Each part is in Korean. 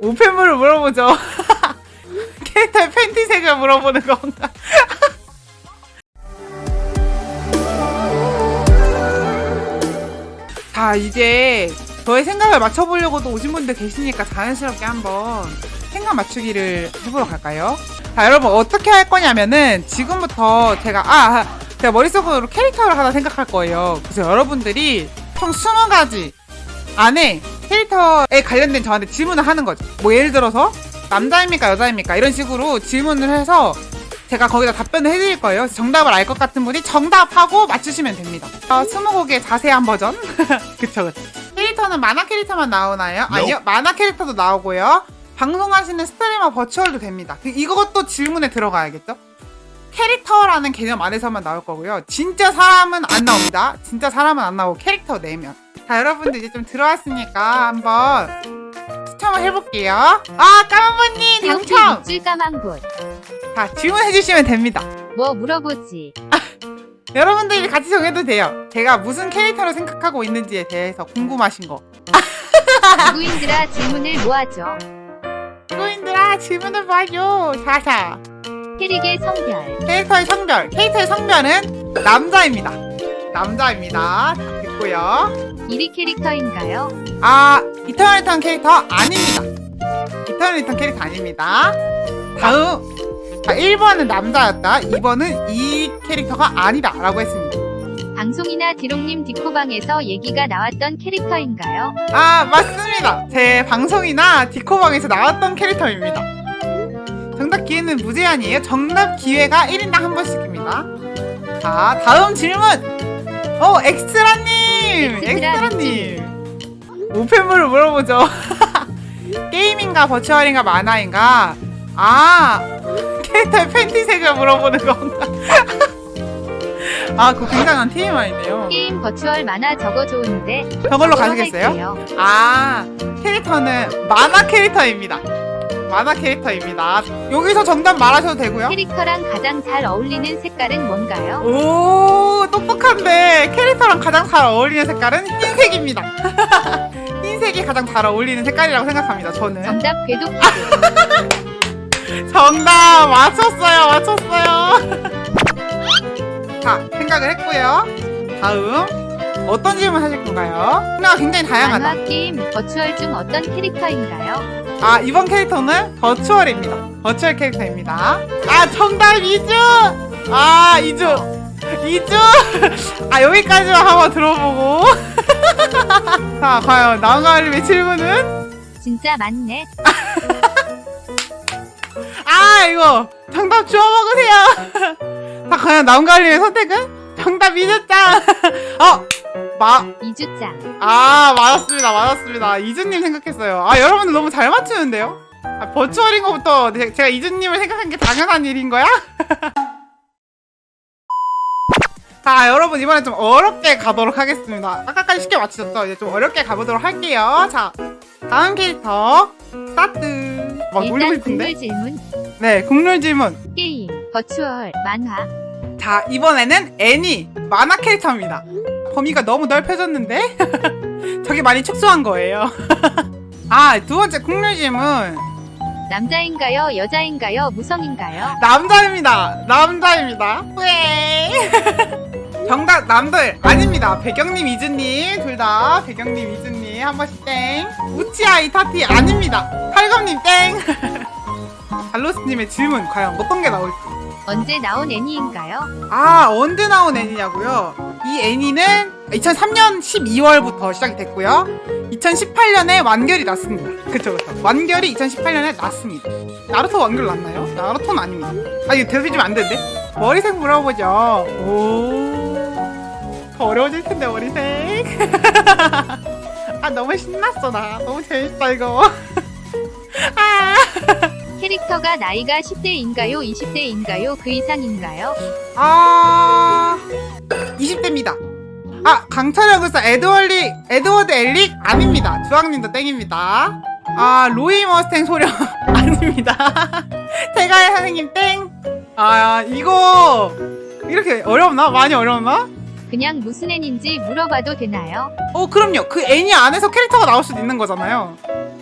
우편물을 물어보죠. 캐릭터의 팬티색을 물어보는 건가? 자, 이제 저의 생각을 맞춰보려고도 오신 분들 계시니까 자연스럽게 한번 생각 맞추기를 해보러 갈까요? 자, 여러분 어떻게 할 거냐면은 지금부터 제가 아, 아, 제가 머릿속으로 캐릭터를 하나 생각할 거예요. 그래서 여러분들이 총 20가지 안에 캐릭터에 관련된 저한테 질문을 하는 거죠. 뭐 예를 들어서 남자입니까 여자입니까 이런 식으로 질문을 해서 제가 거기다 답변을 해드릴 거예요. 정답을 알 것 같은 분이 정답하고 맞추시면 됩니다. 어, 스무곡의 자세한 버전. 그쵸 그쵸. 캐릭터는 만화 캐릭터만 나오나요? 아니요 만화 캐릭터도 나오고요. 방송하시는 스트리머 버추얼도 됩니다. 그- 이것도 질문에 들어가야겠죠? 캐릭터라는 개념 안에서만 나올 거고요. 진짜 사람은 안 나옵니다. 진짜 사람은 안 나오고 캐릭터 내면. 자, 여러분들 이제 좀 들어왔으니까 한번 추첨을 해볼게요. 아, 까만분님 당첨! 줄 까만 곳. 자, 질문해주시면 됩니다. 뭐 물어보지. 여러분들이 같이 정해도 돼요. 제가 무슨 캐릭터를 생각하고 있는지에 대해서 궁금하신 거. 누구인들아 질문을 모아줘. 친구인들아, 질문을 봐줘. 자자. 캐릭의 성별. 캐릭터의 성별. 캐릭터의 성별은 남자입니다. 남자입니다. 자, 됐고요. 1위 캐릭터인가요? 아, 이터널 리턴 캐릭터 아닙니다. 이터널 리턴 캐릭터 아닙니다. 다음. 자, 1번은 남자였다. 2번은 이 캐릭터가 아니다. 라고 했습니다. 방송이나 디롱님 디코방에서 얘기가 나왔던 캐릭터인가요? 아, 맞습니다. 제 방송이나 디코방에서 나왔던 캐릭터입니다. 정답 기회는 무제한이에요. 정답 기회가 1인당 한 번씩입니다. 자, 다음 질문. 어, 엑스트라님! 엑스트라 엑스트라님! 우편물을 물어보죠. 게임인가, 버추얼인가, 만화인가? 아, 캐릭터의 팬티색을 물어보는 건가? 아, 그거 굉장한 TMI네요. 게임 버추얼 만화 저거 좋은데. 저걸로 저거 가시겠어요? 할게요. 아, 캐릭터는 만화 캐릭터입니다. 만화 캐릭터입니다. 여기서 정답 말하셔도 되고요. 캐릭터랑 가장 잘 어울리는 색깔은 뭔가요? 오, 똑똑한데 캐릭터랑 가장 잘 어울리는 색깔은 흰색입니다. 흰색이 가장 잘 어울리는 색깔이라고 생각합니다. 저는 정답 궤도 정답 맞췄어요, 맞췄어요. 자, 생각을 했고요. 다음 어떤 질문 하실 건가요? 분야가 굉장히 다양하다. 만화 게임 버추얼 중 어떤 캐릭터인가요? 아 이번 캐릭터는 버추얼입니다. 버추얼 캐릭터입니다. 아 정답 이주. 아 이주. 이주. 아 여기까지만 한번 들어보고. 자 과연 나은가을님의 질문은? 진짜 많네. 아 이거 정답 주워 먹으세요. 자 과연 나은가을님의 선택은? 정답 이주짱. 어. 마, 이주짱. 아 맞았습니다. 맞았습니다. 이준님 생각했어요. 아 여러분들 너무 잘 맞추는데요? 아, 버추얼인 것부터 제- 제가 이준님을 생각한 게 당연한 일인 거야? 자 여러분 이번엔 좀 어렵게 가도록 하겠습니다. 아까까지 쉽게 맞추셨죠? 이제 좀 어렵게 가보도록 할게요. 자 다음 캐릭터 스타트. 막 놀리고 일단 싶은데? 국물 질문. 네 국룰 질문. 게임 버추얼 만화. 자 이번에는 애니 만화 캐릭터입니다 범위가 너무 넓혀졌는데? 저게 많이 축소한 거예요. 아 두 번째 국룰 질문 남자인가요? 여자인가요? 무성인가요? 남자입니다. 남자입니다. 왜? 정답 남들. 아닙니다. 배경님 이즈님. 둘 다 배경님 이즈님. 한 번씩 땡. 우치아이 타티 아닙니다. 팔검님 땡. 달로스님의 질문 과연 어떤 게 나올지. 언제 나온 애니인가요? 아 언제 나온 애니냐고요? 이 애니는 2003년 12월부터 시작이 됐고요. 2018년에 완결이 났습니다. 그쵸 그쵸. 완결이 2018년에 났습니다. 나루토 완결 났나요? 나루토는 아닙니다. 아 이거 대답해주면 안 되는데? 머리색 물어보죠. 오. 더 어려워질 텐데 머리색. 아 너무 신났어 나. 너무 재밌다 이거. 아. 캐릭터가 나이가 10대인가요? 20대인가요? 그 이상인가요? 아 20대입니다. 아 강철의 구사 에드월리 에드워드 엘릭 아닙니다. 주황님도 땡입니다. 아 로이 머스탱 소령 아닙니다. 태가의 선생님 땡. 아 이거 이렇게 어렵나? 많이 어렵나? 그냥 무슨 애인지 물어봐도 되나요? 어 그럼요. 그 애니 안에서 캐릭터가 나올 수도 있는 거잖아요.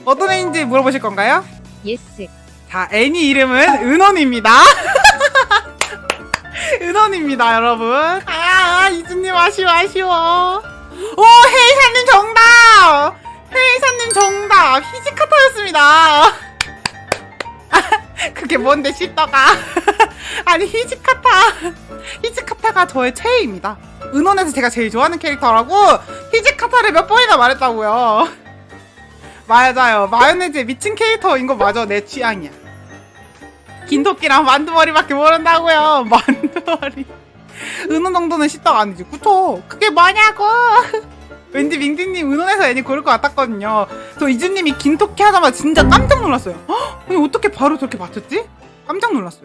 어떤 애인지 물어보실 건가요? 예스. 자, 애니 이름은 은원입니다. 은원입니다, 여러분. 아, 이준님 아쉬워, 아쉬워. 오, 헤이사님 정답! 헤이사님 정답! 히지카타였습니다. 그게 뭔데, 씹다가. 아니, 히지카타. 히지카타가 저의 최애입니다. 은원에서 제가 제일 좋아하는 캐릭터라고 히지카타를 몇 번이나 말했다고요. 맞아요. 마요네즈에 미친 캐릭터인 거 맞아. 내 취향이야. 긴토끼랑 만두머리밖에 모른다고요. 만두머리. 은원 정도는 씹다가 아니지. 그쵸? 그게 뭐냐고. 왠지 밍딩님 은원에서 애니 고를 것 같았거든요. 저 이준님이 긴토끼 하자마자 진짜 깜짝 놀랐어요. 헉, 아니 어떻게 바로 저렇게 맞췄지? 깜짝 놀랐어요.